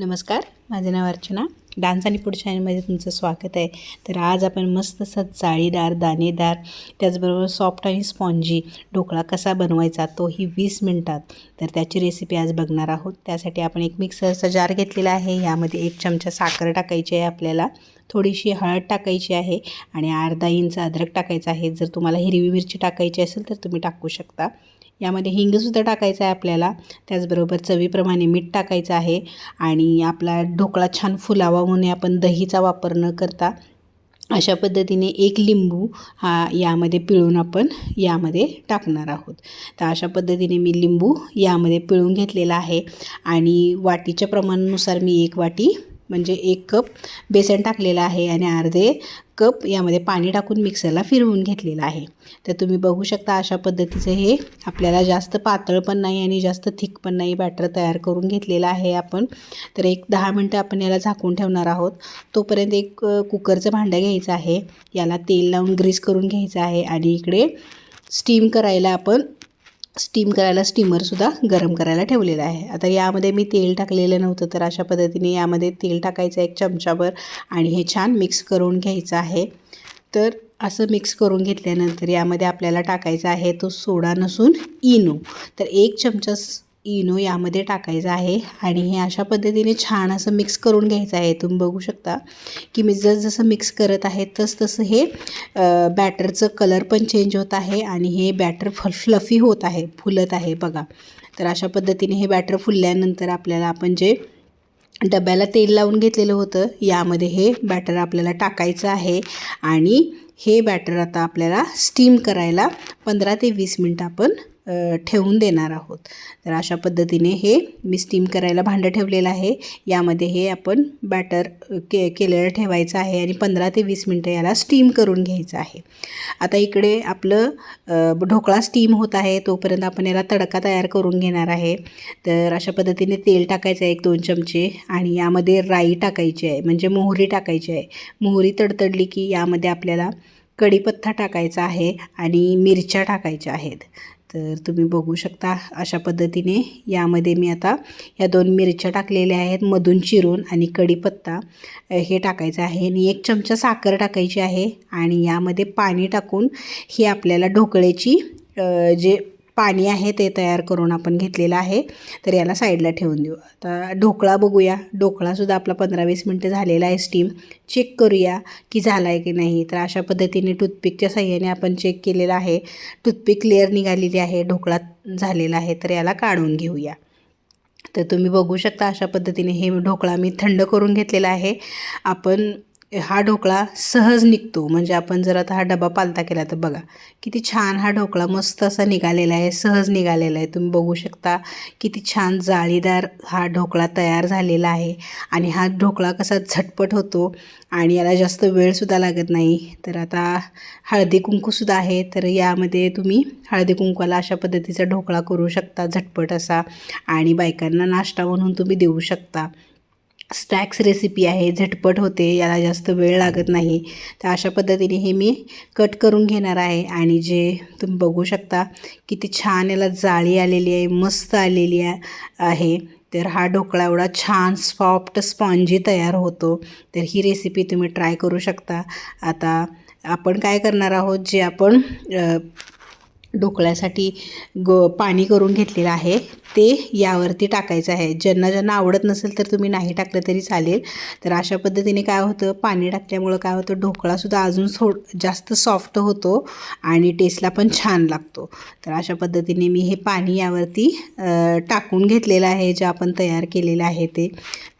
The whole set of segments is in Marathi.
नमस्कार माझं नाव अर्चना. डान्स आणि फूड चॅनलमध्ये तुमचं स्वागत आहे. तर आज आपण मस्त असा जाळीदार दाणेदार त्याचबरोबर सॉफ्ट आणि स्पॉन्जी ढोकळा कसा बनवायचा तोही वीस मिनटात. तर त्याची रेसिपी आज बघणार आहोत. त्यासाठी आपण एक मिक्सरचा जार घेतलेला आहे. यामध्ये एक चमचा साखर टाकायची आहे आपल्याला. थोडीशी हळद टाकायची आहे आणि अर्धा इंच अद्रक टाकायचं आहे. जर तुम्हाला हिरवी मिरची टाकायची असेल तर तुम्ही टाकू शकता. यामध्ये हिंगसुद्धा टाकायचं आहे आपल्याला. त्याचबरोबर चवीप्रमाणे मीठ टाकायचं आहे. आणि आपला ढोकळा छान फुलावा म्हणून आपण दहीचा वापर न करता अशा पद्धतीने एक लिंबू हा यामध्ये पिळून आपण यामध्ये टाकणार आहोत. तर अशा पद्धतीने मी लिंबू यामध्ये पिळून घेतलेला आहे. आणि वाटीच्या प्रमाणानुसार मी एक वाटी म्हणजे एक कप बेसन टाकलेलं आहे आणि अर्धे कप यामध्ये पाणी टाकून मिक्सरला फिरवून घेतलेलं आहे. तर तुम्ही बघू शकता अशा पद्धतीचं हे आपल्याला जास्त पातळ पण नाही आणि जास्त थिक पण नाही बॅटर तयार करून घेतलेलं आहे आपण. तर एक दहा मिनटं आपण याला झाकून ठेवणार आहोत. तोपर्यंत एक कुकरचं भांडं घ्यायचं आहे. याला तेल लावून ग्रीस करून घ्यायचं आहे आणि इकडे स्टीम करायला आपण स्टीम करायला स्टीमरसुद्धा गरम करायला ठेवलेला आहे. आता यामध्ये मी तेल टाकलेलं नव्हतं तर अशा पद्धतीने यामध्ये तेल टाकायचं एक चमचाभर आणि हे छान मिक्स करून घ्यायचं आहे. तर असं मिक्स करून घेतल्यानंतर यामध्ये आपल्याला टाकायचा आहे तो सोडा नसून इनो. तर एक चमचा इनो यामध्ये टाकायचं आहे आणि हे अशा पद्धतीने छान असं मिक्स करून घ्यायचं आहे. तुम्ही बघू शकता की मी जसजसं जसं मिक्स करत आहे तस तसं हे बॅटरचं कलर पण चेंज होत आहे आणि हे बॅटर फ फ्लफी होत आहे फुलत आहे बघा. तर अशा पद्धतीने हे बॅटर फुलल्यानंतर आपल्याला आपण जे डब्याला तेल लावून घेतलेलं होतं यामध्ये हे बॅटर आपल्याला टाकायचं आहे आणि हे बॅटर आता आपल्याला स्टीम करायला पंधरा ते वीस मिनटं आपण ठेवून देणार आहोत. तर अशा पद्धतीने हे मी स्टीम करायला भांडं ठेवलेलं आहे. यामध्ये हे आपण बॅटर के केलेलं ठेवायचं आहे आणि पंधरा ते वीस मिनटं याला स्टीम करून घ्यायचं आहे. आता इकडे आपलं ढोकळा स्टीम होत आहे. तोपर्यंत आपण याला तडका तयार करून घेणार आहे. तर अशा पद्धतीने तेल टाकायचं आहे एक दोन चमचे आणि यामध्ये राई टाकायची आहे. म्हणजे मोहरी टाकायची आहे. मोहरी तडतडली की यामध्ये आपल्याला कढीपत्ता टाकायचा आहे आणि मिरच्या टाकायच्या आहेत. तर तुम्ही बघू शकता अशा पद्धतीने यामध्ये मी आता या दोन मिरच्या टाकलेल्या आहेत मधून चिरून आणि कढीपत्ता. हे टाकायचं आहे आणि एक चमचा साखर टाकायची आहे आणि यामध्ये पाणी टाकून ही आपल्याला ढोकळ्याची जे पाणी आहे ते तयार करून आपण घेतलेलं आहे. तर याला साईडला ठेवून देऊ. आता ढोकळा बघूया. ढोकळासुद्धा आपला पंधरा वीस मिनटं झालेला आहे स्टीम चेक करूया की झाला आहे की नाही. तर अशा पद्धतीने टूथपिकच्या साह्याने आपण चेक केलेलं आहे. टूथपिक क्लिअर निघालेली आहे. ढोकळा झालेला आहे. तर याला काढून घेऊया. तर तुम्ही बघू शकता अशा पद्धतीने हे ढोकळा मी थंड करून घेतलेला आहे. आपण हा ढोकळा सहज निघतो. म्हणजे आपण जर आता हा डबा पालता केला तर बघा किती छान हा ढोकळा मस्त असा निघालेला आहे सहज निघालेला आहे. तुम्ही बघू शकता किती छान जाळीदार हा ढोकळा तयार झालेला आहे. आणि हा ढोकळा कसा झटपट होतो आणि याला जास्त वेळसुद्धा लागत नाही. तर आता हळदी कुंकूसुद्धा आहे. तर यामध्ये तुम्ही हळदी कुंकूला अशा पद्धतीचा ढोकळा करू शकता झटपट असा. आणि बायकांना नाश्ता म्हणून तुम्ही देऊ शकता. स्टॅक्स रेसिपी आहे झटपट होते याला जास्त वेळ लागत नाही. तर अशा पद्धतीने हे मी कट करून घेणार आहे आणि जे तुम्ही बघू शकता किती छान याला जाळी आलेली आहे मस्त आलेली आहे. तर हा ढोकळा एवढा छान सॉफ्ट स्पॉन्जी तयार होतो. तर ही रेसिपी तुम्ही ट्राय करू शकता. आता आपण काय करणार आहोत जे आपण ढोकळ्यासाठी ग पाणी करून घेतलेलं आहे. ते यावरती टाकायचं आहे. ज्यांना ज्यांना आवडत नसेल तर तुम्ही नाही टाकलं तरी चालेल. तर अशा पद्धतीने काय होतं पाणी टाकल्यामुळं काय होतं ढोकळासुद्धा अजून सो जास्त सॉफ्ट होतो आणि टेस्टला पण छान लागतो. तर अशा पद्धतीने मी हे पाणी यावरती टाकून घेतलेलं आहे. जे आपण तयार केलेलं आहे ते.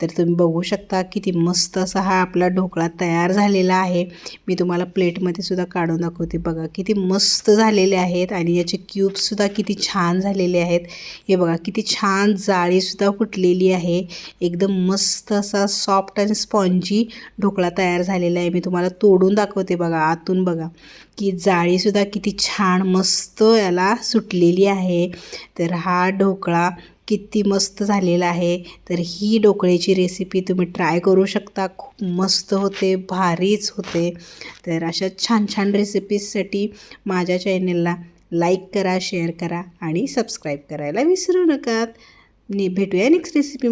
तर तुम्ही बघू शकता किती मस्त असा हा आपला ढोकळा तयार झालेला आहे. मी तुम्हाला प्लेटमध्ये सुद्धा काढून दाखवते. बघा किती मस्त झालेले आहेत आणि याचे क्यूबसुद्धा किती छान झालेले आहेत. हे बघा किती छान जाळीसुद्धा फुटलेली आहे. एकदम मस्त असा सॉफ्ट आणि स्पॉन्जी ढोकळा तयार झालेला आहे. मी तुम्हाला तोडून दाखवते बघा आतून बघा. की जाळीसुद्धा किती छान मस्त याला सुटलेली आहे. तर हा ढोकळा किती मस्त झालेला आहे. तर ही ढोकळ्याची रेसिपी तुम्ही ट्राय करू शकता. खूप मस्त होते भारीच होते. तर अशा छान छान रेसिपीजसाठी माझ्या चॅनेलला लाईक करा शेअर करा आणि सबस्क्राईब करायला विसरू नका भेटूया नेक्स्ट रेसिपी